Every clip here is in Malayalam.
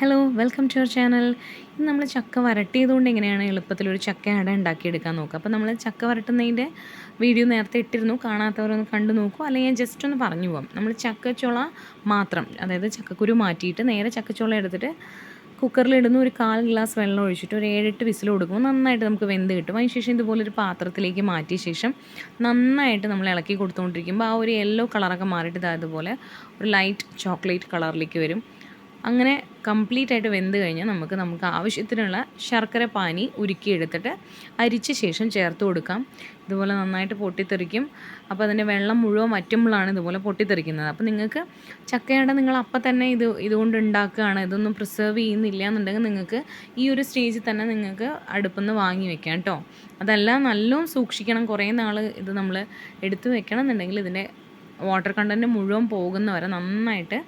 Hello welcome to your channel ഇന്ന് നമ്മൾ ചക്ക വരട്ടിയതുകൊണ്ട് എങ്ങനെയാണ് എളുപ്പത്തിൽ ഒരു ചക്ക അട ഉണ്ടാക്കിയെടുക്കാൻ നോക്കുക. അപ്പോൾ നമ്മൾ ചക്ക വരട്ടുന്നതിന്റെ വീഡിയോ നേരത്തെ ഇട്ടിരുന്നു. കാണാത്തവരൊന്ന് കണ്ടു നോക്കൂ. അല്ലെങ്കിൽ ഞാൻ ജസ്റ്റ് ഒന്ന് പറഞ്ഞു പോകാം നമ്മൾ ചക്കച്ചുള മാത്രം അതായത് ചക്കക്കുരു മാറ്റിയിട്ട് നേരെ ചക്കച്ചുള എടുത്തിട്ട് കുക്കറിലിടുന്ന ഒരു കാൽ ഗ്ലാസ് വെള്ളം ഒഴിച്ചിട്ട് ഒരു ഏഴെട്ട് വിസിൽ കൊടുക്കുമ്പോൾ നന്നായിട്ട് നമുക്ക് വെന്ത് കിട്ടും. അതിന് ശേഷം ഇതുപോലെ ഒരു പാത്രത്തിലേക്ക് മാറ്റിയ ശേഷം നന്നായിട്ട് നമ്മൾ ഇളക്കി കൊടുത്തുകൊണ്ടിരിക്കുമ്പോൾ ആ ഒരു യെല്ലോ കളറൊക്കെ മാറിയിട്ട് ഇതായതുപോലെ ഒരു ലൈറ്റ് ചോക്ലേറ്റ് കളറിലേക്ക് വരും. അങ്ങനെ കംപ്ലീറ്റ് ആയിട്ട് വെന്ത് കഴിഞ്ഞാൽ നമുക്ക് നമുക്ക് ആവശ്യത്തിനുള്ള ശർക്കര പാനി ഉരുക്കിയെടുത്തിട്ട് അരിച്ച ശേഷം ചേർത്ത് കൊടുക്കാം. ഇതുപോലെ നന്നായിട്ട് പൊട്ടിത്തെറിക്കും. അപ്പോൾ അതിന്റെ വെള്ളം മുഴുവൻ വറ്റുമ്പോഴാണ് ഇതുപോലെ പൊട്ടിത്തെറിക്കുന്നത്. അപ്പോൾ നിങ്ങൾക്ക് ചക്കയുടെ നിങ്ങൾ അപ്പം തന്നെ ഇത് ഇതുകൊണ്ട് ഉണ്ടാക്കുകയാണ് ഇതൊന്നും പ്രിസേർവ് ചെയ്യുന്നില്ല എന്നുണ്ടെങ്കിൽ നിങ്ങൾക്ക് ഈ ഒരു സ്റ്റേജിൽ തന്നെ നിങ്ങൾക്ക് അടുപ്പിൽ നിന്ന് വാങ്ങി വെക്കാം കേട്ടോ. അതെല്ലാം നല്ലോണം സൂക്ഷിക്കണം. കുറേ നാൾ ഇത് നമ്മൾ എടുത്തു വെക്കണം എന്നുണ്ടെങ്കിൽ ഇതിന്റെ വാട്ടർ കണ്ടന്റ് മുഴുവൻ പോകുന്നവരെ നന്നായിട്ട്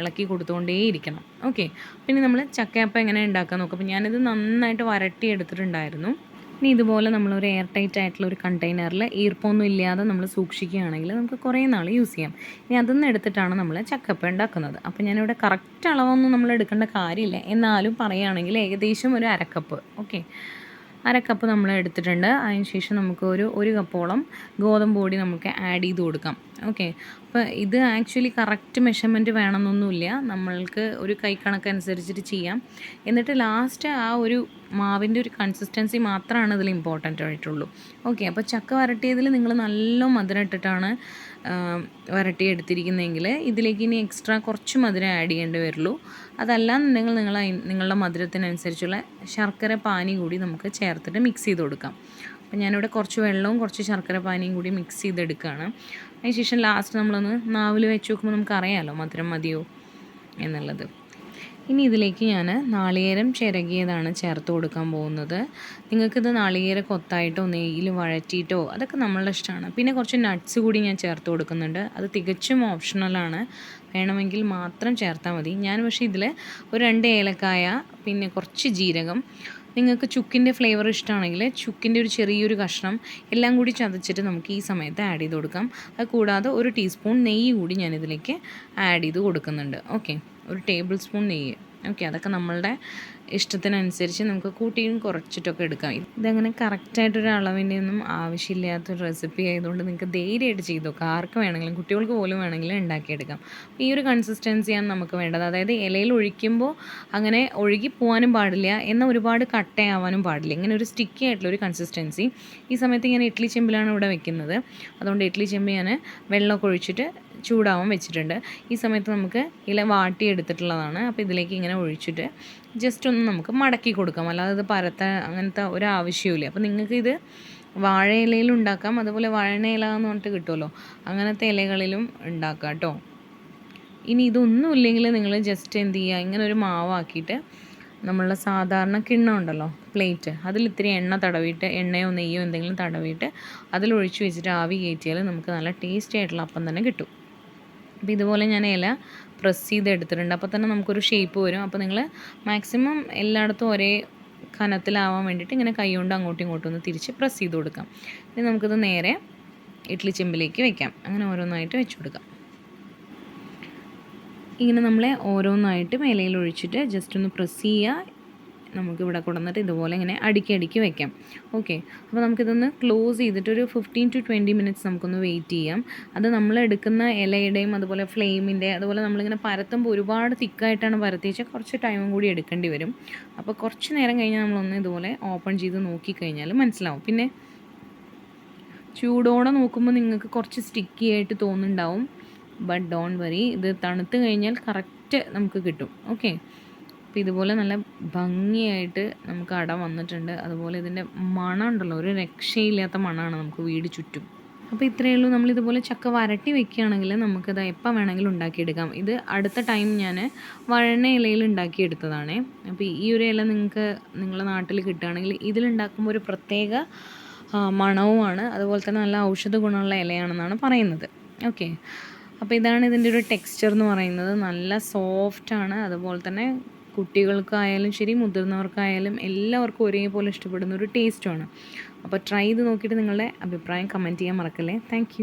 ഇളക്കി കൊടുത്തുകൊണ്ടേയിരിക്കണം. ഓക്കെ പിന്നെ നമ്മൾ ചക്കയപ്പം എങ്ങനെ ഉണ്ടാക്കാൻ നോക്കാം. അപ്പോൾ ഞാനിത് നന്നായിട്ട് വരട്ടി എടുത്തിട്ടുണ്ടായിരുന്നു. ഇനി ഇതുപോലെ നമ്മളൊരു എയർ ടൈറ്റ് ആയിട്ടുള്ള ഒരു കണ്ടെയ്നറിൽ ഈർപ്പൊന്നും ഇല്ലാതെ നമ്മൾ സൂക്ഷിക്കുകയാണെങ്കിൽ നമുക്ക് കുറേ നാൾ യൂസ് ചെയ്യാം. ഇനി അതിൽ നിന്ന് എടുത്തിട്ടാണ് നമ്മൾ ചക്കപ്പ ഉണ്ടാക്കുന്നത്. അപ്പോൾ ഞാനിവിടെ കറക്റ്റ് അളവൊന്നും നമ്മൾ എടുക്കേണ്ട കാര്യമില്ല. എന്നാലും പറയുകയാണെങ്കിൽ ഏകദേശം ഒരു അരക്കപ്പ്. ഓക്കെ അര കപ്പ് നമ്മൾ എടുത്തിട്ടുണ്ട്. അതിന് ശേഷം നമുക്ക് ഒരു ഒരു കപ്പോളം ഗോതമ്പ് പൊടി നമുക്ക് ആഡ് ചെയ്ത് കൊടുക്കാം. ഓക്കെ അപ്പോൾ ഇത് ആക്ച്വലി കറക്റ്റ് മെഷർമെന്റ് വേണമെന്നൊന്നുമില്ല. നമ്മൾക്ക് ഒരു കൈക്കണക്കനുസരിച്ചിട്ട് ചെയ്യാം. എന്നിട്ട് ലാസ്റ്റ് ആ ഒരു മാവിന്റെ ഒരു കൺസിസ്റ്റൻസി മാത്രമാണ് ഇതിൽ ഇമ്പോർട്ടന്റ് ആയിട്ടുള്ളൂ. ഓക്കെ അപ്പോൾ ചക്ക വരട്ടിയതിൽ നിങ്ങൾ നല്ല മധുരം ഇട്ടിട്ടാണ് വരട്ടി എടുത്തിരിക്കുന്നതെങ്കിൽ ഇതിലേക്ക് ഇനി എക്സ്ട്രാ കുറച്ച് മധുരം ആഡ് ചെയ്യേണ്ടി വരുള്ളൂ. അതല്ല എന്നുണ്ടെങ്കിൽ നിങ്ങൾ നിങ്ങളുടെ മധുരത്തിനനുസരിച്ചുള്ള ശർക്കര പാനി കൂടി നമുക്ക് ചേർത്തിട്ട് മിക്സ് ചെയ്ത് കൊടുക്കാം. അപ്പം ഞാനിവിടെ കുറച്ച് വെള്ളവും കുറച്ച് ശർക്കര പാനിയും കൂടി മിക്സ് ചെയ്തെടുക്കുകയാണ്. അതിനുശേഷം ലാസ്റ്റ് നമ്മളൊന്ന് നാവിൽ വെച്ച് നോക്കുമ്പോൾ നമുക്കറിയാമല്ലോ മധുരം മതിയോ എന്നുള്ളത്. ഇനി ഇതിലേക്ക് ഞാൻ നാളികേരം ചിരകിയതാണ് ചേർത്ത് കൊടുക്കാൻ പോകുന്നത്. നിങ്ങൾക്കിത് നാളികേര കൊത്തായിട്ടോ നെയ്യിൽ വഴറ്റിയിട്ടോ അതൊക്കെ നമ്മളുടെ ഇഷ്ടമാണ്. പിന്നെ കുറച്ച് നട്ട്സ് കൂടി ഞാൻ ചേർത്ത് കൊടുക്കുന്നുണ്ട്. അത് തികച്ചും ഓപ്ഷണലാണ് വേണമെങ്കിൽ മാത്രം ചേർത്താൽ മതി. ഞാൻ പക്ഷേ ഇതിൽ ഒരു രണ്ട് ഏലക്കായ പിന്നെ കുറച്ച് ജീരകം നിങ്ങൾക്ക് ചുക്കിന്റെ ഫ്ലേവർ ഇഷ്ടമാണെങ്കിൽ ചുക്കിന്റെ ഒരു ചെറിയൊരു കഷ്ണം എല്ലാം കൂടി ചതച്ചിട്ട് നമുക്ക് ഈ സമയത്ത് ആഡ് ചെയ്ത് കൊടുക്കാം. അത് കൂടാതെ ഒരു ടീസ്പൂൺ നെയ്യ് കൂടി ഞാനിതിലേക്ക് ആഡ് ചെയ്ത് കൊടുക്കുന്നുണ്ട്. ഓക്കെ ഒരു ടേബിൾ സ്പൂൺ നെയ്യ്. ഓക്കെ അതൊക്കെ നമ്മളുടെ ഇഷ്ടത്തിനനുസരിച്ച് നമുക്ക് കൂട്ടിയും കുറച്ചിട്ടൊക്കെ എടുക്കാം. ഇതങ്ങനെ കറക്റ്റായിട്ടൊരു അളവിന്റെ ഒന്നും ആവശ്യമില്ലാത്തൊരു റെസിപ്പി ആയതുകൊണ്ട് നിങ്ങൾക്ക് ധൈര്യമായിട്ട് ചെയ്തു നോക്കാം. ആർക്ക് വേണമെങ്കിലും കുട്ടികൾക്ക് പോലും വേണമെങ്കിലും ഉണ്ടാക്കിയെടുക്കാം. ഈ ഒരു കൺസിസ്റ്റൻസിയാണ് നമുക്ക് വേണ്ടത്. അതായത് ഇലയിൽ ഒഴിക്കുമ്പോൾ അങ്ങനെ ഒഴുകി പോകാനും പാടില്ല എന്നാൽ ഒരുപാട് കട്ടയാവാനും പാടില്ല. ഇങ്ങനെ ഒരു സ്റ്റിക്കി ആയിട്ടുള്ള ഒരു കൺസിസ്റ്റൻസി ഈ സമയത്ത് ഞാൻ ഇഡ്ഡലി ചെമ്പിലാണ് ഇവിടെ വെക്കുന്നത്. അതുകൊണ്ട് ഇഡ്ഡലി ചെമ്പ് ഞാൻ വെള്ളമൊക്കെ ഒഴിച്ചിട്ട് ചൂടാവാൻ വെച്ചിട്ടുണ്ട്. ഈ സമയത്ത് നമുക്ക് ഇല വാട്ടി എടുത്തിട്ടുള്ളതാണ് അപ്പോൾ ഇതിലേക്ക് ഇങ്ങനെ ഒഴിച്ചിട്ട് ജസ്റ്റ് ഒന്ന് നമുക്ക് മടക്കി കൊടുക്കാം. അല്ലാതെ ഇത് പരത്താൻ അങ്ങനത്തെ ഒരു ആവശ്യമില്ല അപ്പോൾ നിങ്ങൾക്ക് ഇത് വാഴയിലയിൽ ഉണ്ടാക്കാം. അതുപോലെ വഴണ ഇല എന്ന് പറഞ്ഞിട്ട് കിട്ടുമല്ലോ. അങ്ങനത്തെ ഇലകളിലും ഉണ്ടാക്കാം കേട്ടോ. ഇനി ഇതൊന്നും ഇല്ലെങ്കിൽ നിങ്ങൾ ജസ്റ്റ് എന്ത് ചെയ്യുക? ഇങ്ങനെ ഒരു മാവാക്കിയിട്ട് നമ്മളുടെ സാധാരണ കിണ്ണം ഉണ്ടല്ലോ പ്ലേറ്റ്. അതിൽ ഇത്തിരി എണ്ണ തടവിയിട്ട് എണ്ണയോ നെയ്യോ എന്തെങ്കിലും തടവിയിട്ട് അതിലൊഴിച്ച് വെച്ചിട്ട് ആവി കയറ്റിയാൽ നമുക്ക് നല്ല ടേസ്റ്റി ആയിട്ടുള്ള അപ്പം തന്നെ കിട്ടും. അപ്പോൾ ഇതുപോലെ ഞാൻ ഇല പ്രസ് ചെയ്ത് എടുത്തിട്ടുണ്ട് അപ്പോൾ തന്നെ നമുക്കൊരു ഷേപ്പ് വരും. അപ്പോൾ നിങ്ങൾ മാക്സിമം എല്ലായിടത്തും ഒരേ കനത്തിലാവാൻ വേണ്ടിയിട്ട് ഇങ്ങനെ കൈ കൊണ്ട് അങ്ങോട്ടും ഇങ്ങോട്ടും ഒന്ന് തിരിച്ച് പ്രസ് ചെയ്ത് കൊടുക്കാം. ഇനി നമുക്കിത് നേരെ ഇഡ്ലി ചെമ്പിലേക്ക് വെക്കാം. അങ്ങനെ ഓരോന്നായിട്ട് വെച്ച് കൊടുക്കാം. ഇങ്ങനെ നമ്മളെ ഓരോന്നായിട്ട് മേലയിൽ ഒഴിച്ചിട്ട് ജസ്റ്റ് ഒന്ന് പ്രസ് ചെയ്യുക. നമുക്ക് ഇവിടെ കൊണ്ടുവന്നിട്ട് ഇതുപോലെ ഇങ്ങനെ അടുക്കി അടുക്കി വെക്കാം. ഓക്കെ അപ്പോൾ നമുക്കിതൊന്ന് ക്ലോസ് ചെയ്തിട്ട് ഒരു ഫിഫ്റ്റീൻ ടു ട്വന്റി മിനിറ്റ്സ് നമുക്കൊന്ന് വെയിറ്റ് ചെയ്യാം. അത് നമ്മൾ എടുക്കുന്ന ഇലയുടെയും അതുപോലെ ഫ്ലെയിമിന്റെ അതുപോലെ നമ്മളിങ്ങനെ പരത്തുമ്പോൾ ഒരുപാട് തിക്കായിട്ടാണ് പരത്തി വെച്ചാൽ കുറച്ച് ടൈമും കൂടി എടുക്കേണ്ടി വരും. അപ്പോൾ കുറച്ച് നേരം കഴിഞ്ഞാൽ നമ്മളൊന്ന് ഇതുപോലെ ഓപ്പൺ ചെയ്ത് നോക്കിക്കഴിഞ്ഞാൽ മനസ്സിലാവും. പിന്നെ ചൂടോടെ നോക്കുമ്പോൾ നിങ്ങൾക്ക് കുറച്ച് സ്റ്റിക്കി ആയിട്ട് തോന്നുന്നുണ്ടാവും. ബട്ട് ഡോൺ വറി ഇത് തണുത്ത് കഴിഞ്ഞാൽ കറക്റ്റ് നമുക്ക് കിട്ടും. ഓക്കെ അപ്പോൾ ഇതുപോലെ നല്ല ഭംഗിയായിട്ട് നമുക്ക് അട വന്നിട്ടുണ്ട്. അതുപോലെ ഇതിന്റെ മണം ഉണ്ടല്ലോ ഒരു രക്ഷയില്ലാത്ത മണമാണ് നമുക്ക് വീട് ചുറ്റും. അപ്പോൾ ഇത്രയേ ഉള്ളൂ. നമ്മളിതുപോലെ ചക്ക വരട്ടി വെക്കുകയാണെങ്കിൽ നമുക്കത് എപ്പോൾ വേണമെങ്കിലും ഉണ്ടാക്കിയെടുക്കാം. ഇത് അടുത്ത ടൈം ഞാൻ വഴണ ഇലയിൽ ഉണ്ടാക്കിയെടുത്തതാണ്. അപ്പോൾ ഈ ഒരു ഇല നിങ്ങൾക്ക് നിങ്ങളുടെ നാട്ടിൽ കിട്ടുകയാണെങ്കിൽ ഇതിലുണ്ടാക്കുമ്പോൾ ഒരു പ്രത്യേക മണവുമാണ്. അതുപോലെ തന്നെ നല്ല ഔഷധ ഗുണമുള്ള ഇലയാണെന്നാണ് പറയുന്നത്. ഓക്കെ. അപ്പോൾ ഇതാണ് ഇതിന്റെ ഒരു ടെക്സ്ചർ എന്ന് പറയുന്നത്. നല്ല സോഫ്റ്റാണ്. അതുപോലെ തന്നെ കുട്ടികൾക്കായാലും ശരി മുതിർന്നവർക്കായാലും എല്ലാവർക്കും ഒരേപോലെ ഇഷ്ടപ്പെടുന്ന ഒരു ടേസ്റ്റുമാണ് അപ്പോൾ ട്രൈ ചെയ്ത് നോക്കിയിട്ട് നിങ്ങളുടെ അഭിപ്രായം കമന്റ് ചെയ്യാൻ മറക്കല്ലേ. താങ്ക്